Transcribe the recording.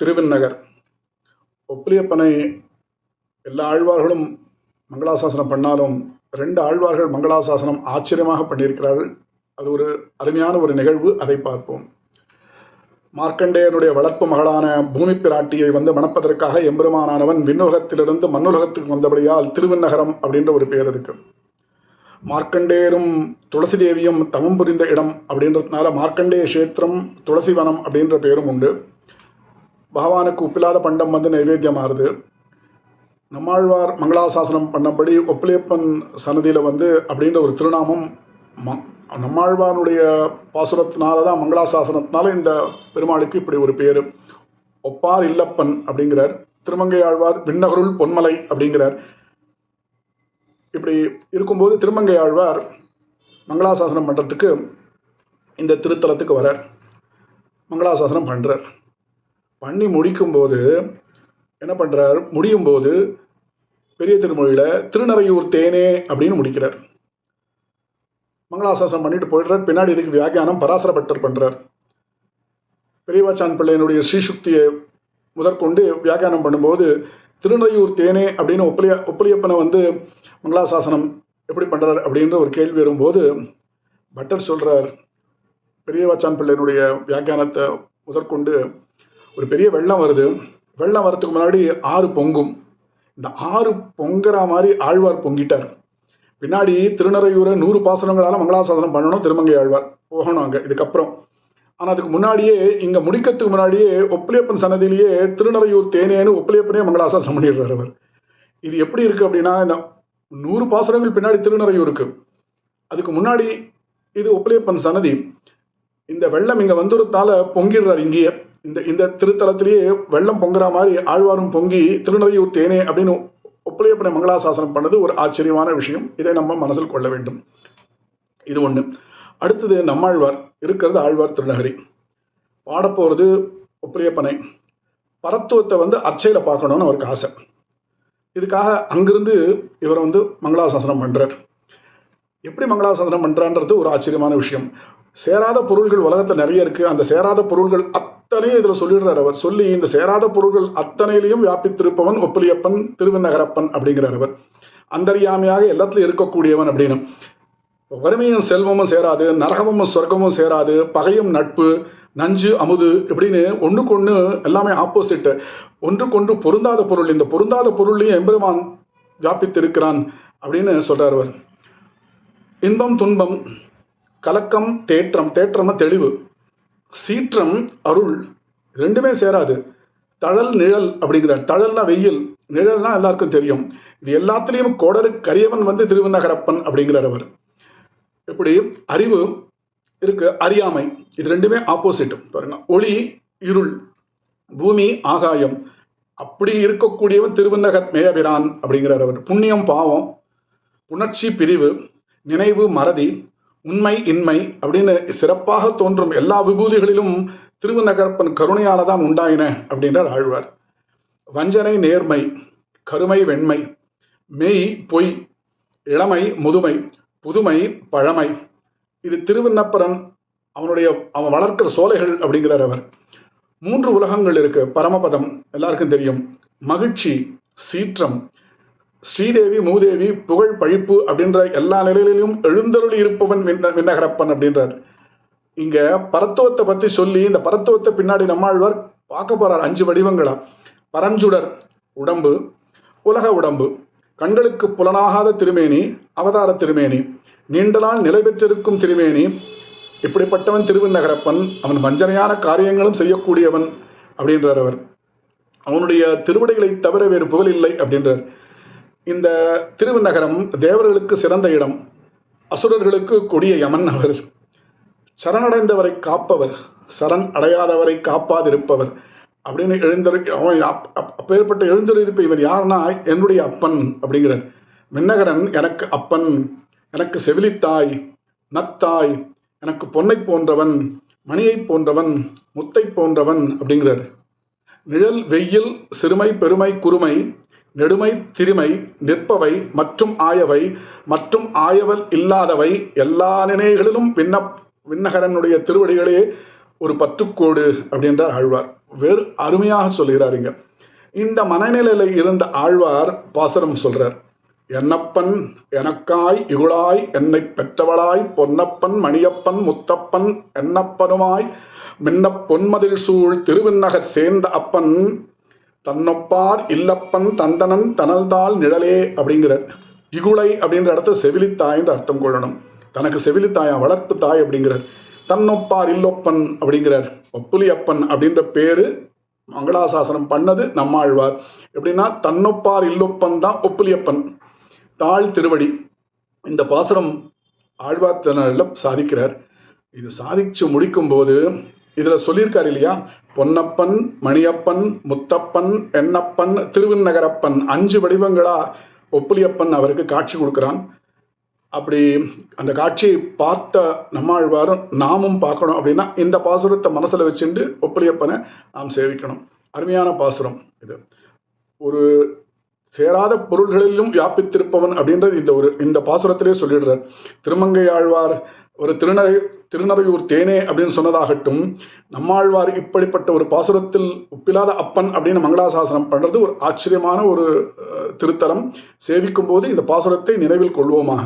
திருவிண்ணகர். ஒப்பிலியப்பனை எல்லா ஆழ்வார்களும் மங்களாசாசனம் பண்ணாலும் ரெண்டு ஆழ்வார்கள் மங்களாசாசனம் ஆச்சரியமாக பண்ணியிருக்கிறார்கள். அது ஒரு அருமையான ஒரு நிகழ்வு அதை பார்ப்போம். மார்க்கண்டேயனுடைய வளர்ப்பு மகளான பூமி பிராட்டியை வந்து மணப்பதற்காக எம்பெருமானானவன் விண்ணுலகத்திலிருந்து மண்ணுலகத்துக்கு வந்தபடியால் திருவிண்ணகரம் அப்படின்ற ஒரு பேர் இருக்கு மார்க்கண்டேயரும் துளசி தேவியும் தவம் புரிந்த இடம் அப்படின்றதுனால மார்க்கண்டேய கஷேத்திரம் துளசிவனம் அப்படின்ற பேரும் உண்டு. பகவானுக்கு உப்பில்லாத பண்டம் வந்து நைவேத்தியமாகுது. நம்மாழ்வார் மங்களாசாசனம் பண்ணபடி ஒப்பிலியப்பன் சன்னதியில் வந்து அப்படின்ற ஒரு திருநாமம் ம நம்மாழ்வானுடைய பாசுரத்தினால தான் மங்களாசாசனத்தினால இந்த பெருமாளுக்கு இப்படி ஒரு பேர். ஒப்பார் இல்லப்பன் அப்படிங்கிறார். திருமங்கை ஆழ்வார் விண்ணகருள் பொன்மலை அப்படிங்கிறார். இப்படி இருக்கும்போது திருமங்கை ஆழ்வார் மங்களாசாசனம் பண்ணுறதுக்கு இந்த திருத்தலத்துக்கு வரார். மங்களாசாசனம் பண்ணுறார் பண்ணி முடிக்கும்போது என்ன பண்ணுறார் முடியும் போது பெரிய திருமொழியில் திருநறையூர் தேனே அப்படின்னு முடிக்கிறார். மங்களாசாசனம் பண்ணிட்டு போயிடுறார். பின்னாடி இதுக்கு வியாக்கியானம் பராசர பட்டர் பண்ணுறார் பெரியவாச்சான் பிள்ளையனுடைய ஸ்ரீசுக்தியை முதற்கொண்டு வியாக்கியானம் பண்ணும்போது திருநறையூர் தேனே அப்படின்னு ஒப்பலிய ஒப்பலியப்பனை வந்து மங்களாசாசனம் எப்படி பண்ணுறார் அப்படின்ற ஒரு கேள்வி வரும்போது பட்டர் சொல்கிறார் பெரியவாச்சான் பிள்ளையனுடைய வியாக்கியானத்தை முதற்கொண்டு ஒரு பெரிய வெள்ளம் வருது. வெள்ளம் வரத்துக்கு முன்னாடி ஆறு பொங்கும். இந்த ஆறு பொங்குற மாதிரி ஆழ்வார் பொங்கிட்டார். பின்னாடி திருநறையூரை நூறு பாசனங்களால் மங்களாசாசனம் பண்ணணும் திருமங்கை ஆழ்வார் போகணும் அங்கே இதுக்கப்புறம். ஆனால் அதுக்கு முன்னாடியே இங்கே முடிக்கிறதுக்கு முன்னாடியே ஒப்பிலியப்பன் சன்னதியிலேயே திருநறையூர் தேனேன்னு ஒப்பிலியப்பனே மங்களாசாசனம் பண்ணிடுறார் அவர். இது எப்படி இருக்குது அப்படின்னா இந்த நூறு பாசனங்கள் பின்னாடி திருநறையூருக்கு. அதுக்கு முன்னாடி இது ஒப்பிலியப்பன் சன்னதி. இந்த வெள்ளம் இங்கே வந்துடுறதால பொங்கிடுறார் இங்கேயே. இந்த இந்த திருத்தலத்திலேயே வெள்ளம் பொங்குற மாதிரி ஆழ்வாரும் பொங்கி திருநறையூர் தேனே அப்படின்னு ஒப்பளியப்பனை மங்களாசாசனம் பண்ணது ஒரு ஆச்சரியமான விஷயம். இதை நம்ம மனசில் கொள்ள வேண்டும். இது ஒன்று அடுத்தது நம்மாழ்வார் இருக்கிறது ஆழ்வார் திருநகரி. பாடப்போகிறது ஒப்பளியப்பனை. பரத்துவத்தை வந்து அர்ச்சையில் பார்க்கணுன்னு அவருக்கு ஆசை. இதுக்காக அங்கிருந்து இவரை வந்து மங்களாசாசனம் பண்ணுறார் எப்படி மங்களாசாசனம் பண்ணுறான்றது ஒரு ஆச்சரியமான விஷயம். சேராத பொருள்கள் உலகத்தில் நிறைய இருக்குது அந்த சேராத பொருள்கள் அத்தனையும் இதில் சொல்லிடுறார் அவர். சொல்லி இந்த சேராத பொருள்கள் அத்தனையிலையும் வியாபித்திருப்பவன் ஒப்பிலியப்பன் திருவநகரப்பன் அப்படிங்கிறார் அவர். அந்தரியாமையாக எல்லாத்துலையும் இருக்கக்கூடியவன் அப்படின்னு. வறுமையும் செல்வமும் சேராது நரகமும் சொர்க்கமும் சேராது பகையும் நட்பு நஞ்சு அமுது இப்படின்னு ஒன்றுக்கு ஒன்று எல்லாமே ஆப்போசிட்டு ஒன்றுக்கொன்று பொருந்தாத பொருள் இந்த பொருந்தாத பொருளையும் எம்பெருமான் வியாபித்திருக்கிறான் அப்படின்னு சொல்கிறார் அவர். இன்பம் துன்பம் கலக்கம் தேற்றம் தேற்றம்னா தெளிவு. சீற்றம் அருள் ரெண்டுமே சேராது. தழல் நிழல் அப்படிங்கிறார் தழல்னா வெயில் நிழல்னா எல்லாருக்கும் தெரியும். இது எல்லாத்துலேயும் கோடலு கரியவன் வந்து திருவிநகரப்பன் அப்படிங்கிறார் அவர். இப்படி அறிவு இருக்கு அறியாமை. இது ரெண்டுமே ஆப்போசிட் பாருங்க. ஒளி இருள் பூமி ஆகாயம். அப்படி இருக்கக்கூடியவன் திருவிநகர் மேயபிரான் அப்படிங்கிறார் அவர். புண்ணியம் பாவம் உணர்ச்சி பிரிவு நினைவு மறதி உண்மை இன்மை அப்படின்னு சிறப்பாக தோன்றும் எல்லா விபூதிகளிலும் திருவநகரப்பன் கருணையால தான் உண்டாயின அப்படின்றார் ஆழ்வார். வஞ்சனை நேர்மை கருமை வெண்மை மெய் பொய் இளமை முதுமை புதுமை பழமை. இது திருவண்ணப்பரன் அவனுடைய அவன் வளர்க்கிற சோலைகள் அப்படிங்கிறார் அவர். மூன்று உலகங்கள் இருக்கு பரமபதம் எல்லாருக்கும் தெரியும். மகிழ்ச்சி சீற்றம் ஸ்ரீதேவி மூதேவி புகழ் பழிப்பு அப்படின்ற எல்லா நிலையிலும் எழுந்தருளி இருப்பவன் விண்ண விண்ணகரப்பன் அப்படின்றார். இங்க பரத்துவத்தை பத்தி சொல்லி இந்த பரத்துவத்தை பின்னாடி நம்மாழ்வார் பார்க்க போறார் அஞ்சு வடிவங்களா. பரஞ்சுடர் உடம்பு உலக உடம்பு கண்களுக்கு புலனாகாத திருமேனி அவதார திருமேனி நீண்டலால் நிலை பெற்றிருக்கும் திருமேனி இப்படிப்பட்டவன் திருவிண்ணகரப்பன் அவன் வஞ்சனையான காரியங்களும் செய்யக்கூடியவன் அப்படின்றார் அவர். அவனுடைய திருவடிகளை தவிர வேறு புகழ் இல்லை அப்படின்றார். இந்த திருவிநகரம் தேவர்களுக்கு சிறந்த இடம் அசுரர்களுக்கு கொடிய யமன் அவர். சரணடைந்தவரை காப்பவர் சரண் அடையாதவரை காப்பாதிருப்பவர் அப்படின்னு எழுந்தரு அவன் அப்பேற்பட்ட எழுந்தருளிருப்ப இவர் யாருன்னா என்னுடைய அப்பன் அப்படிங்கிறார். விண்ணகரன் எனக்கு அப்பன் எனக்கு செவிலித்தாய் நத்தாய் எனக்கு பொன்னை போன்றவன் மணியை போன்றவன் முத்தை போன்றவன் அப்படிங்கிறார். நிழல் வெயில் சிறுமை பெருமை குறுமை நெடுமை திரிமை நிற்பவை மற்றும் ஆயவை மற்றும் ஆயவல் இல்லாதவை எல்லா நினைகளிலும் விண்ண விண்ணகரனுடைய திருவடிகளே ஒரு பற்றுக்கோடு அப்படின்றார் ஆழ்வார். வேறு அருமையாக சொல்கிறாருங்க இந்த மனநிலையில் இருந்த ஆழ்வார் பாசரம் சொல்றார். என்னப்பன் எனக்காய் இகுளாய் என்னை பெற்றவளாய் பொன்னப்பன் மணியப்பன் முத்தப்பன் என்னப்பனுமாய் மின்ன பொன்மதில் சூழ் திருவிண்ணகர் சேர்ந்த அப்பன் தன்னொப்பார் இல்லப்பன் தந்தனன் தனல்தால் நிழலே அப்படிங்கிற இகுளை அப்படின்ற இடத்த செவிலித்தாய்ன்ற அர்த்தம் கொள்ளணும். தனக்கு செவிலித்தாயா வளர்ப்பு தாய் அப்படிங்கிறார். தன்னொப்பார் இல்லொப்பன் அப்படிங்கிறார். ஒப்புலியப்பன் அப்படின்ற பேரு மங்களாசாசனம் பண்ணது நம்மாழ்வார். எப்படின்னா தன்னொப்பார் இல்லொப்பன் தான் ஒப்புலியப்பன் தாழ் திருவடி. இந்த பாசுரம் ஆழ்வார் சாதிக்கிறார். இது சாதிச்சு முடிக்கும்போது இதில் சொல்லியிருக்காரு இல்லையா? பொன்னப்பன் மணியப்பன் முத்தப்பன் எண்ணப்பன் திருவிண்ணகரப்பன் அஞ்சு வடிவங்களா ஒப்புலியப்பன் அவருக்கு காட்சி கொடுக்குறான். அப்படி அந்த காட்சியை பார்த்த நம்மாழ்வாரும் நாமும் பார்க்கணும் அப்படின்னா இந்த பாசுரத்தை மனசில் வச்சுட்டு ஒப்புலியப்பனை நாம் சேவிக்கணும். அருமையான பாசுரம் இது. ஒரு சேராத பொருள்களிலும் வியாபித்திருப்பவன் அப்படின்றது இந்த ஒரு இந்த பாசுரத்திலே சொல்லிடுறார். திருமங்கை ஆழ்வார் ஒரு திருநகை திருநறையூர் தேனே அப்படின்னு சொன்னதாகட்டும் நம்மாழ்வார் இப்படிப்பட்ட ஒரு பாசுரத்தில் ஒப்பில்லாத அப்பன் அப்படின்னு மங்களாசாசனம் பண்ணுறது ஒரு ஆச்சரியமான ஒரு திருத்தலம். சேவிக்கும் போது இந்த பாசுரத்தை நினைவில் கொள்வோமாக.